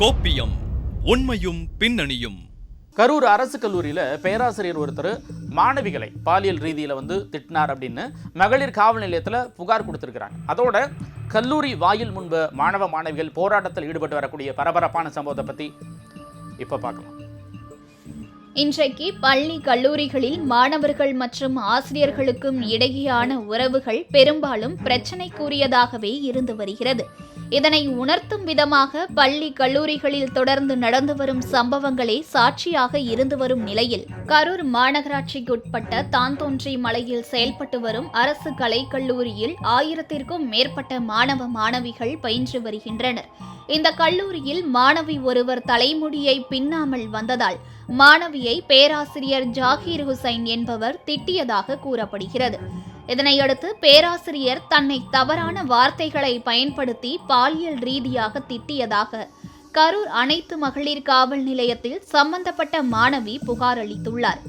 கோப்பியம் உண்மையும் பின்னணியும். கரூர் அரசு கல்லூரியில் பேராசிரியர் ஒருத்தர் மாணவிகளை பாலியல் ரீதியில் வந்து திட்டினார் அப்படின்னு மகளிர் காவல் நிலையத்தில் புகார் கொடுத்துருக்குறாங்க. அதோட கல்லூரி வாயில் முன்பு மாணவ மாணவிகள் போராட்டத்தில் ஈடுபட்டு வரக்கூடிய பரபரப்பான சம்பவத்தை பற்றி இப்போ பார்க்கலாம். இன்றைக்கு பள்ளி கல்லூரிகளில் மாணவர்கள் மற்றும் ஆசிரியர்களுக்கும் இடையேயான உறவுகள் பெரும்பாலும் பிரச்சனைக்குரியதாகவே இருந்து வருகிறது. இதனை உணர்த்தும் விதமாக பள்ளி கல்லூரிகளில் தொடர்ந்து நடந்து வரும் சம்பவங்களே சாட்சியாக இருந்து வரும் நிலையில் கரூர் மாநகராட்சிக்குட்பட்ட தாந்தோன்றி மலையில் செயல்பட்டு வரும் அரசு கலைக்கல்லூரியில் ஆயிரத்திற்கும் மேற்பட்ட மாணவ மாணவிகள் பயின்று வருகின்றனர். இந்த கல்லூரியில் மாணவி ஒருவர் தலைமுடியை பின்னாமல் வந்ததால் மாணவியை பேராசிரியர் ஜாகீர் ஹுசைன் என்பவர் திட்டியதாக கூறப்படுகிறது. இதனையடுத்து பேராசிரியர் தன்னை தவறான வார்த்தைகளை பயன்படுத்தி பாலியல் ரீதியாக திட்டியதாக கரூர் அனைத்து மகளிர் காவல் நிலையத்தில் சம்பந்தப்பட்ட மாணவி புகார் அளித்துள்ளார்.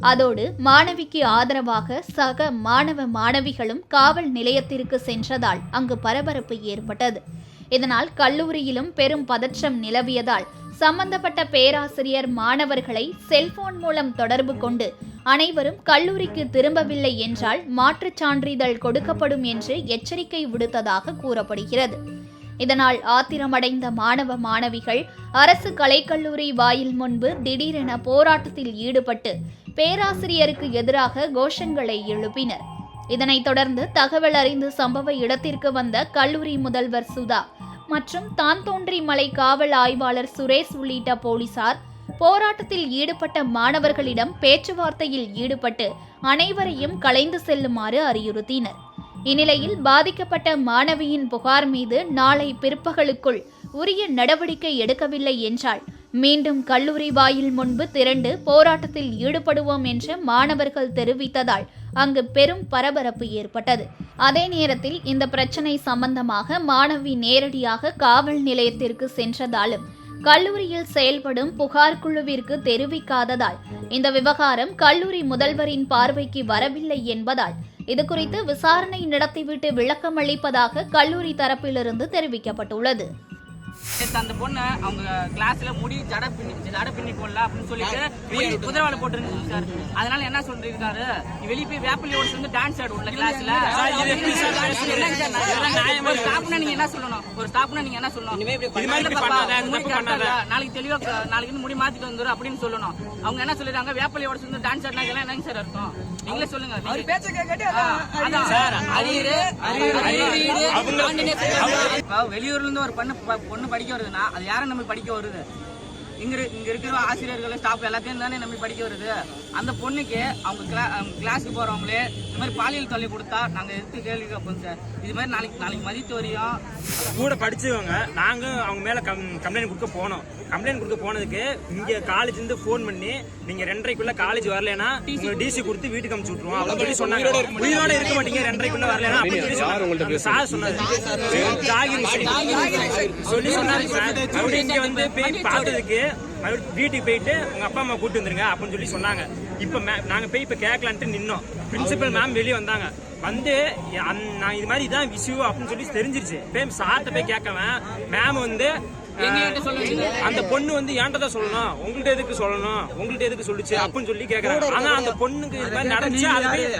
அதோடு மாணவிக்கு ஆதரவாக சக மாணவ மாணவிகளும் காவல் நிலையத்திற்கு சென்றதால் அங்கு பரபரப்பு ஏற்பட்டது. இதனால் கல்லூரியிலும் பெரும் பதற்றம் நிலவியதால் சம்பந்தப்பட்ட பேராசிரியர் மாணவர்களை செல்போன் மூலம் தொடர்பு கொண்டு அனைவரும் கல்லூரிக்கு திரும்பவில்லை என்றால் மாற்றுச் சான்றிதழ் கொடுக்கப்படும் என்று எச்சரிக்கை விடுத்ததாக கூறப்படுகிறது. இதனால் ஆத்திரமடைந்த மாணவ மாணவிகள் அரசு கலைக்கல்லூரி வாயில் முன்பு திடீரென போராட்டத்தில் ஈடுபட்டு பேராசிரியருக்கு எதிராக கோஷங்களை எழுப்பினர். இதனைத் தொடர்ந்து தகவல் அறிந்து சம்பவ இடத்திற்கு வந்த கல்லூரி முதல்வர் சுதா மற்றும் தான் தோன்றி மலை காவல் ஆய்வாளர் சுரேஷ் உள்ளிட்ட போலீசார் போராட்டத்தில் ஈடுபட்ட மாணவர்களிடம் பேச்சுவார்த்தையில் ஈடுபட்டு அனைவரையும் கலைந்து செல்லுமாறு அறிவுறுத்தினர். இந்நிலையில் பாதிக்கப்பட்ட மாணவியின் புகார் மீது நாளை பிற்பகலுக்குள் உரிய நடவடிக்கை எடுக்கவில்லை என்றால் மீண்டும் கல்லூரி வாயில் முன்பு திரண்டு போராட்டத்தில் ஈடுபடுவோம் என்று மாணவர்கள் தெரிவித்ததால் அங்கு பெரும் பரபரப்பு ஏற்பட்டது. அதே நேரத்தில் இந்த பிரச்சனை சம்பந்தமாக மாணவி நேரடியாக காவல் நிலையத்திற்கு சென்றதாலும் கல்லூரியில் செயல்படும் புகார் குழுவிற்கு தெரிவிக்காததால் இந்த விவகாரம் கல்லூரி முதல்வரின் பார்வைக்கு வரவில்லை என்பதால் இதுகுறித்து விசாரணை நடத்திவிட்டு விளக்கம் அளிப்பதாக கல்லூரி தரப்பிலிருந்து தெரிவிக்கப்பட்டுள்ளது. நேத்து அந்த பொண்ணை அவங்க கிளாஸ்ல முடி ஜட பின்னி ஜட பின்னி போடல அப்படின்னு சொல்லிட்டு வெளிய குதிரவாளை போட்டுருந்துச்சு சார். அதனால என்ன சொல்லிருக்காரு நீ வெளிய போய் வேப்பிலையோட சேர்ந்து டான்ஸ் ஆடு உள்ள கிளாஸ்ல ஒரு ஸ்டாப்னா நீங்க என்ன சொல்லணும்? ஒரு ஸ்டாப்னா நீங்க என்ன சொல்லணும். நாளைக்கு தெளிவா நாளைக்கு முடி மாத்திட்டு வந்துரு அப்படின்னு சொல்லணும். அவங்க என்ன சொல்லிருக்காங்க? வேப்பிலையோட சேர்ந்து டான்ஸ் ஆடினா இதெல்லாம் என்னங்க சார் அர்த்தம்? நீங்களே சொல்லுங்க அவர் பேச்ச கேட்டு அதான் வெளியூர்ல இருந்து ஒரு பொண்ணு ப- பொண்ணு படிக்க வருதுன்னா அது யாரும் நம்பி படிக்க வருது? இங்க இரு- இங்க இருக்கிற ஆசிரியர்கள் ஸ்டாஃப் எல்லாத்தையும் தானே நம்பி படிக்க வருது. அந்த பொண்ணுக்கு அவங்க கிளா கிளாஸுக்கு போறவங்களே இந்த மாதிரி பாலியல் தொல்லை கொடுத்தா நாங்க எடுத்து கேள்வி கேட்போம் சார். இது மாதிரி நாளைக்கு நாளைக்கு மதித்து வரையும் கூட படிச்சவங்க நாங்க அவங்க மேல கம்ப்ளைண்ட் கொடுக்க போனோம். கம்ப்ளைண்ட் கொடுக்க போனதுக்கு இங்க காலேஜ் இருந்து ஃபோன் பண்ணி நீங்க ரெண்டரைக்குள்ள காலேஜ் வரலனா உங்களுக்கு டிசி கொடுத்து வீட்டுக்கு அனுப்பிச்சு விட்டுருவோம். அப்படின்னு சொல்லி சொன்னாங்க. உயிரோட இருக்க மாட்டீங்க ரெண்டரைக்குள்ள வரலனா அப்படின்னு சொல்லி சொன்னாங்க. சார் சொன்னாரு. ஜாகிர். சொல்லி சொன்னாரு சார். மறுபடியும் இங்க வந்து போய் பார்த்ததுக்கு மறுபடியும் வீட்டுக்கு போயிட்டு உங்க அப்பா அம்மா கூட்டு வந்துருங்க அப்படின்னு சொல்லி சொன்னாங்க. இப்ப மே- நாங்க போய் இப்ப கேட்கலான்ட்டு நின்னோம். பிரின்சிபல் மேம் வெளியே வந்தாங்க. வந்து நான் இது மாதிரி இதான் விஷயம் அப்படின்னு சொல்லி தெரிஞ்சிருச்சு. போய் சார்ட்ட போய் கேட்கவன் மேம் வந்து அந்த பொண்ணு வந்து ஏன்ட்ட தான் சொல்லணும்? உங்கள்ட்ட எதுக்கு சொல்லணும்? உங்கள்ட்ட எதுக்கு சொல்லுச்சு? அப்படின்னு சொல்லி கேக்குறாங்க. ஆனா அந்த பொண்ணுக்கு இது மாதிரி நடந்துச்சு அதை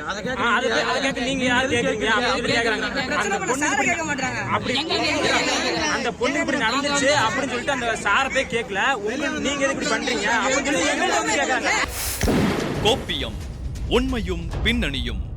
அதை கேட்க நீங்க யார்? கேக்குறீங்க? அப்படின்னு சொல்லி கேக்குறாங்க. அந்த பொண்ணு இப்படி- அப்படி அந்த பொண்ணு இப்படி நடந்துச்சு அப்படின்னு சொல்லிட்டு அந்த சாரை போய் கேட்கல உங்க நீங்க எதுக்கு இப்படி பண்றீங்க? அப்படின்னு சொல்லி எங்கள்ட்ட வந்து கேக்குறாங்க. கோப்பியம் உண்மையும் பின்னணியும்.